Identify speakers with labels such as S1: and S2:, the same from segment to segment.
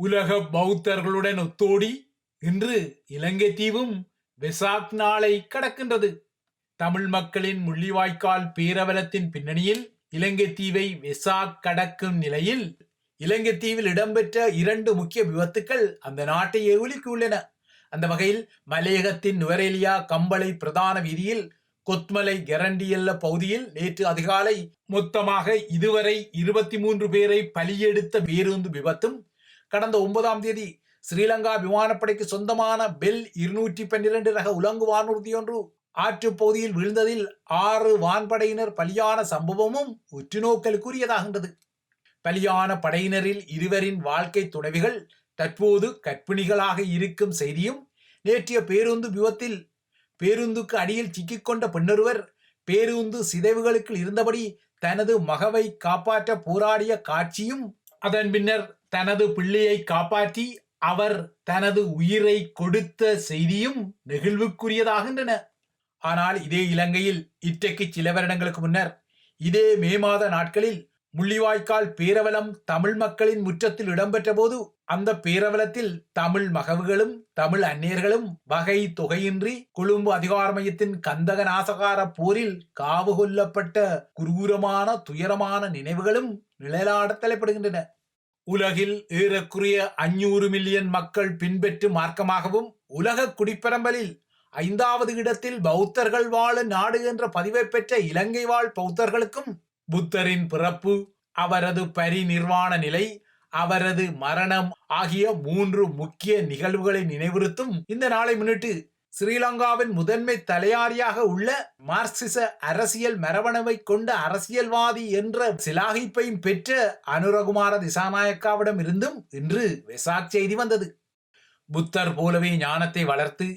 S1: உலக பௌத்தர்களுடன் ஒத்தோடி இன்று இலங்கை தீவும் வெசாக் நாளை கடக்கின்றது. தமிழ் மக்களின் முள்ளிவாய்க்கால் பேரவலத்தின் பின்னணியில் இலங்கை தீவை வெசாக் கடக்கும் நிலையில் இலங்கை தீவில் இடம்பெற்ற இரண்டு முக்கிய விபத்துக்கள் அந்த நாட்டையே உலுக்கியுள்ளன அந்த வகையில் மலையகத்தின் நுவரேலியா கம்பளை பிரதான வீதியில் கொத்மலை கெரண்டியல்ல பகுதியில் நேற்று அதிகாலை மொத்தமாக இதுவரை இருபத்தி மூன்று பேரை பலியெடுத்த பேருந்து விபத்தும் கடந்த ஒன்பதாம் தேதி ஸ்ரீலங்கா விமானப்படைக்கு சொந்தமான பெல் இருநூற்றி பன்னிரண்டு ரக உலங்கு வானூர்தி ஒன்று ஆற்று பகுதியில் விழுந்ததில் ஆறு வான்படையினர் பலியான சம்பவமும் உற்றுநோக்கலுக்குரியதாகின்றது பலியான படையினரில் இருவரின் வாழ்க்கை துணைவிகள் தற்போது கற்பிணிகளாக இருக்கும் செய்தியும் நேற்றைய பேருந்து விபத்தில் பேருந்துக்கு அடியில் சிக்கிக்கொண்ட பெண்ணொருவர் பேருந்து சிதைவுகளுக்கு இருந்தபடி தனது மகவை காப்பாற்ற போராடிய காட்சியும் அதன் பின்னர் தனது பிள்ளையை காப்பாற்றி அவர் தனது உயிரை கொடுத்த செய்தியும் நெகிழ்வுக்குரியதாகின்றன. ஆனால் இதே இலங்கையில் இன்றைக்கு சில வருடங்களுக்கு முன்னர் இதே மே மாத நாட்களில் முள்ளிவாய்க்கால் பேரவலம் தமிழ் மக்களின் முற்றத்தில் இடம்பெற்ற போது அந்த பேரவலத்தில் தமிழ் மகவுகளும் தமிழ் அந்நியர்களும் வகை தொகையின்றி கொழும்பு அதிகார மையத்தின் கந்தக நாசகார போரில் காவு கொல்லப்பட்ட குரூரமான துயரமான நினைவுகளும் நிழலாட தலைப்படுகின்றன உலகில் ஏறக்குறைய அஞ்சூறு மில்லியன் மக்கள் பின்பற்றும் மார்க்கமாகவும் உலக குடிப்பரம்பலில் ஐந்தாவது இடத்தில் பௌத்தர்கள் வாழ நாடு என்ற பதிவை பெற்ற இலங்கை வாழ் பௌத்தர்களுக்கும் புத்தரின் பிறப்பு அவரது பரிநிர்வாண நிலை அவரது மரணம் ஆகிய மூன்று முக்கிய நிகழ்வுகளை நினைவுறுத்தும் இந்த நாளை முன்னிட்டு ஸ்ரீலங்காவின் முதன்மை தலையாரியாக உள்ள மார்க்சிச அரசியல் மரபணுவை கொண்ட அரசியல்வாதி என்ற சிலாகிப்பையும் பெற்ற அனுரகுமார திசாநாயக்காவிடம் இருந்தும் இன்று வெசாக் செய்தி வந்தது. புத்தர் போலவே ஞானத்தை வளர்த்து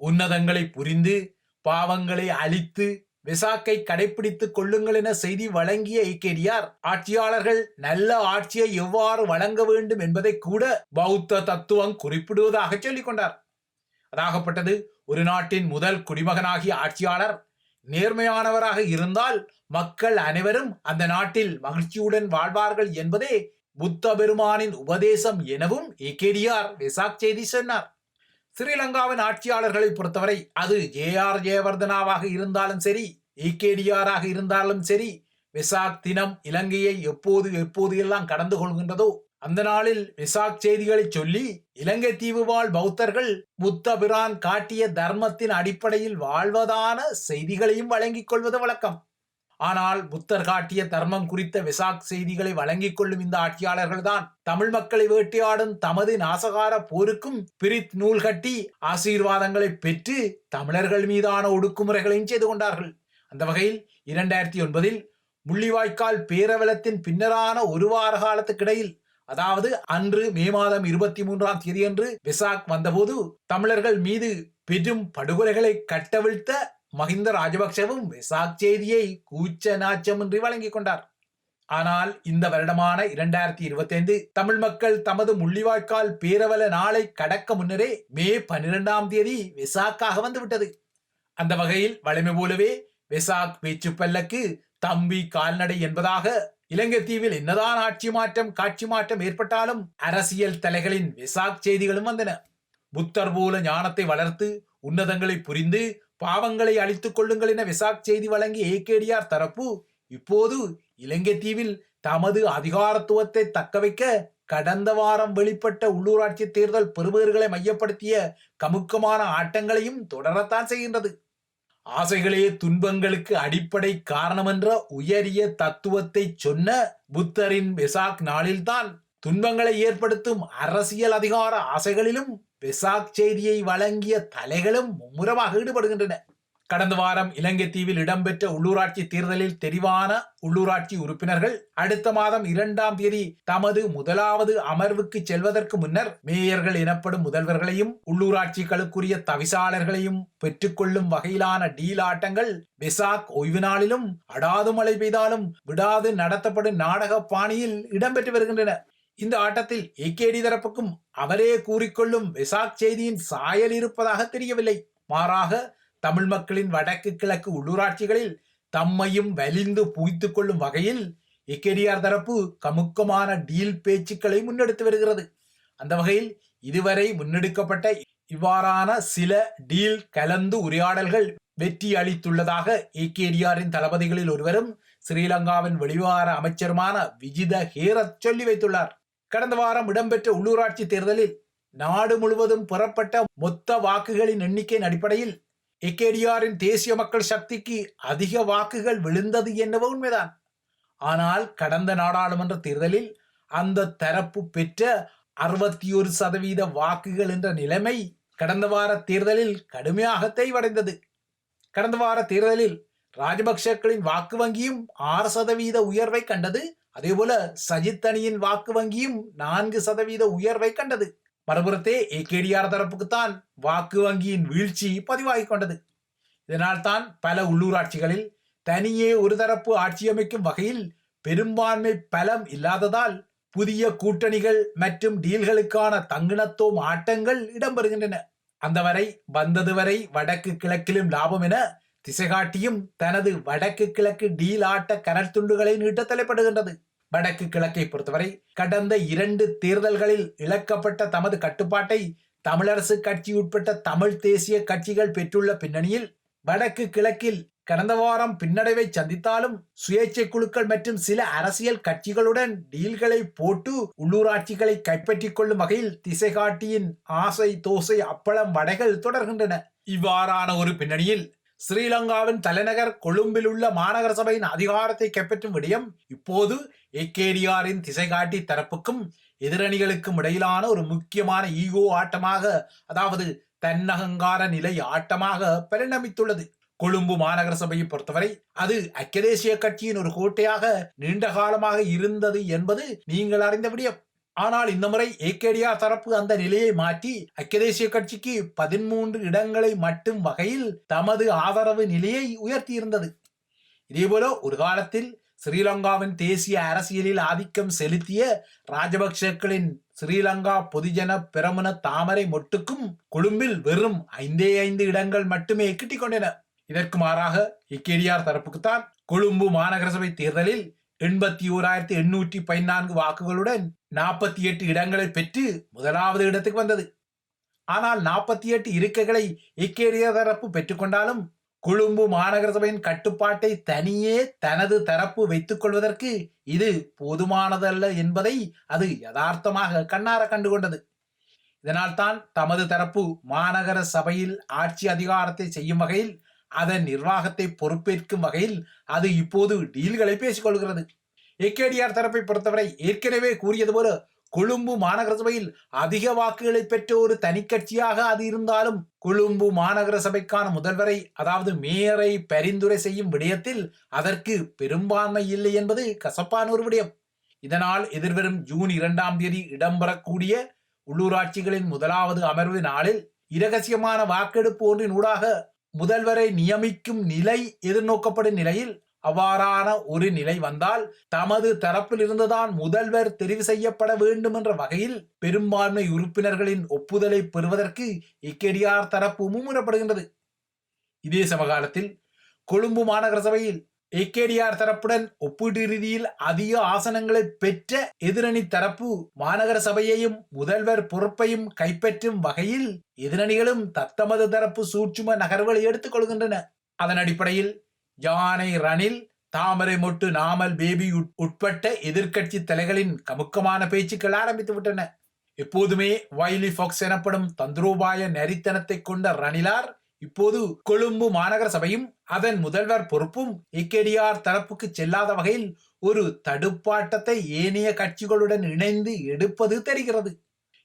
S1: உன்னதங்களை புரிந்து பாவங்களை அழித்து விசாக்கை கடைபிடித்துக் கொள்ளுங்கள் என செய்தி வழங்கிய ஐக்கேடியார் ஆட்சியாளர்கள் நல்ல ஆட்சியை எவ்வாறு வழங்க வேண்டும் என்பதை கூட பௌத்த தத்துவம் குறிப்பிடுவதாக சொல்லிக் கொண்டார். அதாகப்பட்டது ஒரு நாட்டின் முதல் குடிமகனாகிய ஆட்சியாளர் நேர்மையானவராக இருந்தால் மக்கள் அனைவரும் அந்த நாட்டில் மகிழ்ச்சியுடன் வாழ்வார்கள் என்பதே புத்த பெருமானின் உபதேசம் எனவும் ஏகேடியார் வெசாக் செய்தி சொன்னார். ஸ்ரீலங்காவின் ஆட்சியாளர்களை பொறுத்தவரை அது ஜே ஆர் ஜெயவர்தனாவாக இருந்தாலும் சரி ஏகேடிஆராக இருந்தாலும் சரி வெசாக் தினம் இலங்கையை எப்போது எப்போது எல்லாம் கடந்து கொள்கின்றதோ அந்த நாளில் விசாக் செய்திகளை சொல்லி இலங்கை தீவு வாழ் பௌத்தர்கள் புத்த பிரான் காட்டிய தர்மத்தின் அடிப்படையில் வாழ்வதான செய்திகளையும் வழங்கிக் கொள்வது வழக்கம். ஆனால் புத்தர் காட்டிய தர்மம் குறித்த விசாக் செய்திகளை வழங்கிக் கொள்ளும் இந்த ஆட்சியாளர்கள்தான் தமிழ் மக்களை வேட்டையாடும் தமது நாசகார போருக்கும் பிரித் நூல் கட்டி ஆசீர்வாதங்களை பெற்று தமிழர்கள் மீதான ஒடுக்குமுறைகளையும் செய்து கொண்டார்கள். அந்த வகையில் இரண்டாயிரத்தி ஒன்பதில் முள்ளிவாய்க்கால் பேரவலத்தின் பின்னரான ஒரு வார காலத்துக்கிடையில் அதாவது அன்று மே மாதம் இருபத்தி மூன்றாம் தேதியன்று விசாக் வந்தபோது தமிழர்கள் மீது பெரும் படுகொலைகளை கட்டவிழ்த்த மஹிந்த ராஜபக்சவும் விசாக் செய்தியை கூச்ச நாச்சமின்றி வழங்கிக் கொண்டார். ஆனால் இந்த வருடமான இரண்டாயிரத்தி இருபத்தி ஐந்து தமிழ் மக்கள் தமது முள்ளிவாய்க்கால் பேரவல நாளை கடக்க முன்னரே மே பன்னிரெண்டாம் தேதி விசாக்காக வந்துவிட்டது. அந்த வகையில் வலிமை போலவே வெசாக் பேச்சு பல்லக்கு தம்பி கால்நடை என்பதாக இலங்கை தீவில் என்னதான் ஆட்சி மாற்றம் காட்சி மாற்றம் ஏற்பட்டாலும் அரசியல் தலைகளின் விசாக் செய்திகளும் வந்தன. புத்தர் போல ஞானத்தை வளர்த்து உன்னதங்களை புரிந்து பாவங்களை அழித்துக் கொள்ளுங்கள் என விசாக் செய்தி வழங்கிய ஏகேடிஆர் தரப்பு இப்போது இலங்கை தீவில் தமது அதிகாரத்துவத்தை தக்கவைக்க கடந்த வாரம் வெளிப்பட்ட உள்ளூராட்சி தேர்தல் பெறுபவர்களை மையப்படுத்திய கமுக்கமான ஆட்டங்களையும் தொடரத்தான் செய்கின்றது. ஆசைகளே துன்பங்களுக்கு அடிப்படை காரணமென்ற உயரிய தத்துவத்தை சொன்ன புத்தரின் வெசாக் நாளில்தான் துன்பங்களை ஏற்படுத்தும் அரசியல் அதிகார ஆசைகளிலும் வெசாக் செய்தியை வழங்கிய தலைகளும் மும்முரமாக ஈடுபடுகின்றன. கடந்த வாரம் இலங்கை தீவில் இடம்பெற்ற உள்ளூராட்சி தேர்தலில் தெரிவான உள்ளூராட்சி உறுப்பினர்கள் அடுத்த மாதம் இரண்டாம் தேதி தமது முதலாவது அமர்வுக்கு செல்வதற்கு முன்னர் மேயர்கள் எனப்படும் முதல்வர்களையும் உள்ளூராட்சிகளுக்குரிய தவிசாளர்களையும் பெற்றுக்கொள்ளும் வகையிலான டீல் ஆட்டங்கள் வெசாக் ஓய்வு நாளிலும் அடாது மழை பெய்தாலும் விடாது நடத்தப்படும் நாடக பாணியில் இடம்பெற்று வருகின்றன. இந்த ஆட்டத்தில் ஏகேடி தரப்புக்கும் அவரே கூறிக்கொள்ளும் வெசாக் செய்தியின் சாயல் இருப்பதாக தெரியவில்லை. மாறாக தமிழ் மக்களின் வடக்கு கிழக்கு உள்ளூராட்சிகளில் தம்மையும் வலிந்து புய்த்துக் கொள்ளும் வகையில் எக்கேடிஆர் தரப்பு கமுக்கமான டீல் பேச்சுக்களை முன்னெடுத்து வருகிறது. அந்த வகையில் இதுவரை முன்னெடுக்கப்பட்ட இவ்வாறான சில டீல் கலந்து உரையாடல்கள் வெற்றி அளித்துள்ளதாக ஏகேடிஆரின் தளபதிகளில் ஒருவரும் ஸ்ரீலங்காவின் வெளிவார அமைச்சருமான விஜித ஹேரத் சொல்லி வைத்துள்ளார். கடந்த வாரம் இடம்பெற்ற உள்ளூராட்சி தேர்தலில் நாடு முழுவதும் புறப்பட்ட மொத்த வாக்குகளின் எண்ணிக்கையின் அடிப்படையில் ஏகேடிஆரின் தேசிய மக்கள் சக்திக்கு அதிக வாக்குகள் விழுந்தது என்னவோ உண்மைதான். ஆனால் கடந்த நாடாளுமன்ற தேர்தலில் அந்த தரப்பு பெற்ற அறுபத்தி ஒரு சதவீத வாக்குகள் என்ற நிலைமை கடந்த வார தேர்தலில் கடுமையாக தேய்வடைந்தது. கடந்த வார தேர்தலில் ராஜபக்சேக்களின் வாக்கு வங்கியும் ஆறு சதவீத உயர்வை கண்டது. அதேபோல சஜித் அணியின் வாக்கு வங்கியும் நான்கு சதவீத உயர்வை கண்டது. மறுபுறத்தே ஏகேடிஆர் தரப்புக்குத்தான் வாக்கு வங்கியின் வீழ்ச்சி பதிவாகி கொண்டது. இதனால் தான் பல உள்ளூராட்சிகளில் தனியே ஒரு தரப்பு ஆட்சி அமைக்கும் வகையில் பெரும்பான்மை பலம் இல்லாததால் புதிய கூட்டணிகள் மற்றும் டீல்களுக்கான தங்கிணத்தோம் ஆட்டங்கள் இடம்பெறுகின்றன. அந்த வரை வந்தது வரை வடக்கு கிழக்கிலும் லாபம் என திசைகாட்டியும் தனது வடக்கு கிழக்கு டீல் ஆட்ட கனல் துண்டுகளை நீட்ட தலைப்படுகின்றது. வடக்கு கிழக்கை பொறுத்தவரை கடந்த இரண்டு தேர்தல்களில் இழக்கப்பட்ட தமது கட்டுப்பாட்டை தமிழரசு கட்சி உட்பட்ட தமிழ் தேசிய கட்சிகள் பெற்றுள்ள பின்னணியில் வடக்கு கிழக்கில் கடந்த வாரம் பின்னடைவை சந்தித்தாலும் சுயேட்சை குழுக்கள் மற்றும் சில அரசியல் கட்சிகளுடன் டீல்களை போட்டு உள்ளூராட்சிகளை கைப்பற்றிக் கொள்ளும் வகையில் திசைகாட்டியின் ஆசை தோசை அப்பளம் வடைகள் தொடர்கின்றன. இவ்வாறான ஒரு பின்னணியில் ஸ்ரீலங்காவின் தலைநகர் கொழும்பில் உள்ள மாநகர சபையின் அதிகாரத்தை கைப்பற்றும் விடயம் இப்போது ஏகேடிஆரின் திசைகாட்டி தரப்புக்கும் எதிரணிகளுக்கும் இடையிலான ஒரு முக்கியமான ஈகோ ஆட்டமாக அதாவது தன்னகங்கார நிலை ஆட்டமாக பரிணமித்துள்ளது. கொழும்பு மாநகர சபையை பொறுத்தவரை அது ஐக்கிய தேசிய கட்சியின் ஒரு கோட்டையாக நீண்ட காலமாக இருந்தது என்பது நீங்கள் அறிந்த விடயம். ஆனால் இந்த முறை ஏகேடிஆர் தரப்பு அந்த நிலையை மாற்றி ஐக்கிய தேசிய கட்சிக்கு பதிமூன்று இடங்களை மட்டும் வகையில் தமது ஆதரவு நிலையை உயர்த்தியிருந்தது. இதேபோல ஒரு காலத்தில் ஸ்ரீலங்காவின் தேசிய அரசியலில் ஆதிக்கம் செலுத்திய ராஜபக்சேக்களின் ஸ்ரீலங்கா பொதுஜன பிரமுன தாமரை மொட்டுக்கும் கொழும்பில் வெறும் ஐந்தே ஐந்து இடங்கள் மட்டுமே கிட்டிக் கொண்டன இதற்கு மாறாக இக்கேடிஆர் தரப்புக்குத்தான் கொழும்பு மாநகர சபை தேர்தலில் எண்பத்தி ஓராயிரத்தி எண்ணூற்றி பதினான்கு வாக்குகளுடன் நாற்பத்தி எட்டு இடங்களை பெற்று முதலாவது இடத்துக்கு வந்தது. ஆனால் நாற்பத்தி எட்டு இருக்கைகளை இக்கேரிய தரப்பு பெற்றுக்கொண்டாலும் கொழும்பு மாநகர சபையின் கட்டுப்பாட்டை தனியே தனது தரப்பு வைத்துக் கொள்வதற்கு இது போதுமானதல்ல என்பதை அது யதார்த்தமாக கண்ணார கண்டுகொண்டது. இதனால் தான் தமது தரப்பு மாநகர சபையில் ஆட்சி அதிகாரத்தை செய்யும் வகையில் அதன் நிர்வாகத்தை பொறுப்பேற்கும் வகையில் அது இப்போது டீல்களை பேசிக்கொள்கிறது. ஏகேடிஆர் தரப்பை பொறுத்தவரை ஏற்கனவே கூறியது போல கொழும்பு மாநகர சபையில் அதிக வாக்குகளை பெற்ற ஒரு தனி கட்சியாக அது இருந்தாலும் கொழும்பு மாநகர சபைக்கான முதல்வரை அதாவது மேயரை பரிந்துரை செய்யும் விடயத்தில் அதற்கு பெரும்பான்மை இல்லை என்பது கசப்பான ஒரு விடயம். இதனால் எதிர்வரும் ஜூன் இரண்டாம் தேதி இடம்பெறக்கூடிய உள்ளூராட்சிகளின் முதலாவது அமர்வு நாளில் இரகசியமான வாக்கெடுப்பு ஒன்றின் ஊடாக முதல்வரை நியமிக்கும் நிலை எதிர்நோக்கப்படும் நிலையில் அவ்வாறான ஒரு நிலை வந்தால் தமது தரப்பில் இருந்துதான் முதல்வர் தெரிவு செய்யப்பட வேண்டும் என்ற வகையில் பெரும்பான்மை உறுப்பினர்களின் ஒப்புதலை பெறுவதற்கு இக்கெடியார் தரப்பு மும்முரப்படுகின்றது. இதே சமகாலத்தில் கொழும்பு மாநகர சபையில் ஏகேடிஆர் தரப்புடன் ஒப்பீட்டு ரீதியில் அதிக ஆசனங்களை பெற்ற எதிரணி தரப்பு மாநகர சபையையும் முதல்வர் பொறுப்பையும் கைப்பற்றும் வகையில் எதிரணிகளும் தத்தமது தரப்பு சூட்சும நகர்வுகளை எடுத்துக் கொள்கின்றன. அதன் அடிப்படையில் யானை ரணில் தாமரை மொட்டு நாமல் பேபி உட்பட்ட எதிர்க்கட்சி தலைகளின் கமுக்கமான பேச்சுக்கள் ஆரம்பித்து விட்டன. எப்போதுமே வைலி ஃபாக்ஸ் எனப்படும் தந்திரோபாய நரித்தனத்தை கொண்ட ரணிலார் இப்போது கொழும்பு மாநகர சபையும் அதன் முதல்வர் பொறுப்பும் இக்கேடிஆர் தரப்புக்கு செல்லாத வகையில் ஒரு தடுப்பாட்டத்தை ஏனைய கட்சிகளுடன் இணைந்து எடுப்பது தெரிகிறது.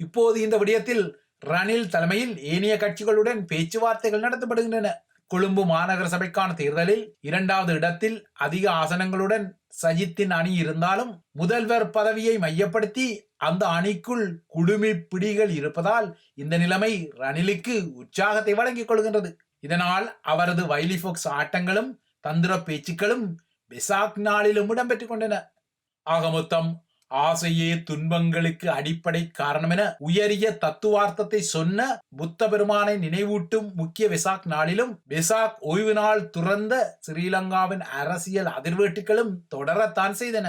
S1: இப்போது இந்த விடயத்தில் ரணில் தலைமையில் ஏனைய கட்சிகளுடன் பேச்சுவார்த்தைகள் நடத்தப்படுகின்றன. கொழும்பு மாநகர சபைக்கான தேர்தலில் இரண்டாவது இடத்தில் அதிக ஆசனங்களுடன் சஜித்தின் அணி இருந்தாலும் முதல்வர் பதவியை மையப்படுத்தி அந்த அணிக்குள் குடுமி பிடிகள் இருப்பதால் இந்த நிலைமை ரணிலுக்கு உற்சாகத்தை வழங்கிக் கொள்கின்றது. இதனால் அவரது வைலிஃபோக்ஸ் ஆட்டங்களும் தந்திர பேச்சுக்களும் பெசாக் நாளிலும் இடம்பெற்றுக் கொண்டன. ஆக மொத்தம் ஆசையே துன்பங்களுக்கு அடிப்படை காரணம் என உயரிய தத்துவார்த்தத்தை சொன்ன புத்த பெருமானை நினைவூட்டும் முக்கிய வெசாக் நாளிலும் வெசாக் ஓய்வு நாள் துறந்த ஸ்ரீலங்காவின் அரசியல் அதிர்வேட்டுகளும் தொடரத்தான் செய்தன.